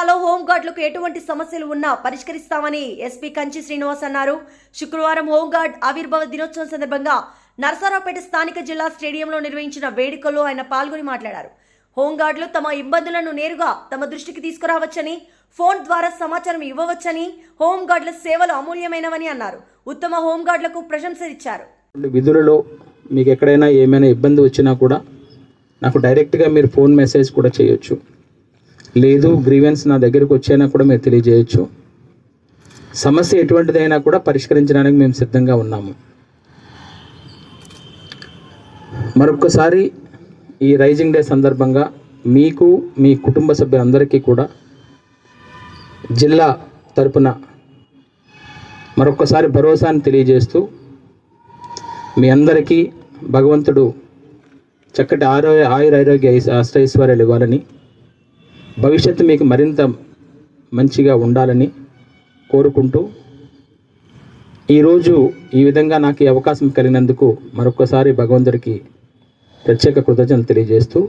ఎటువంటి సమస్యలు ఉన్నా పరిష్కరిస్తామని ఎస్పీ కంచి శ్రీనివాస్ అన్నారు. శుక్రవారం హోంగార్డ్ ఆవిర్భావ దినోత్సవం సందర్భంగా నరసరావుపేట స్థానిక జిల్లా స్టేడియంలో నిర్వహించిన వేడుకల్లో ఆయన పాల్గొని మాట్లాడారు. హోంగార్డులు తమ ఇబ్బందులను నేరుగా తమ దృష్టికి తీసుకురావచ్చని ఫోన్ ద్వారా సమాచారం ఇవ్వవచ్చని హోంగార్డుల సేవలు అమూల్యమైనవని అన్నారు. ఉత్తమ హోంగార్డులకు ప్రశంసలిచ్చారు విధులలో మీకు ఎక్కడైనా ఏమైనా ఇబ్బంది వచ్చినా కూడా నాకు డైరెక్ట్గా మీరు ఫోన్ మెసేజ్ కూడా చేయొచ్చు. లేదు గ్రీవెన్స్ నా దగ్గరకు వచ్చైనా కూడా మీరు తెలియజేయచ్చు. సమస్య ఎటువంటిదైనా కూడా పరిష్కరించడానికి మేము సిద్ధంగా ఉన్నాము. మరొకసారి ఈ రైజింగ్ డే సందర్భంగా మీకు మీ కుటుంబ సభ్యులందరికీ కూడా జిల్లా తరపున మరొకసారి భరోసాను తెలియజేస్తూ మీ అందరికీ భగవంతుడు చక్కటి ఆరోగ్య ఆయుర ఆరోగ్య అష్టైశ్వర్యాలు ఇవ్వాలని భవిష్యత్తు మీకు మరింత మంచిగా ఉండాలని కోరుకుంటూ ఈరోజు ఈ విధంగా నాకు ఈ అవకాశం కలిగినందుకు మరొకసారి భగవంతుడికి ప్రత్యేక కృతజ్ఞతలు తెలియజేస్తూ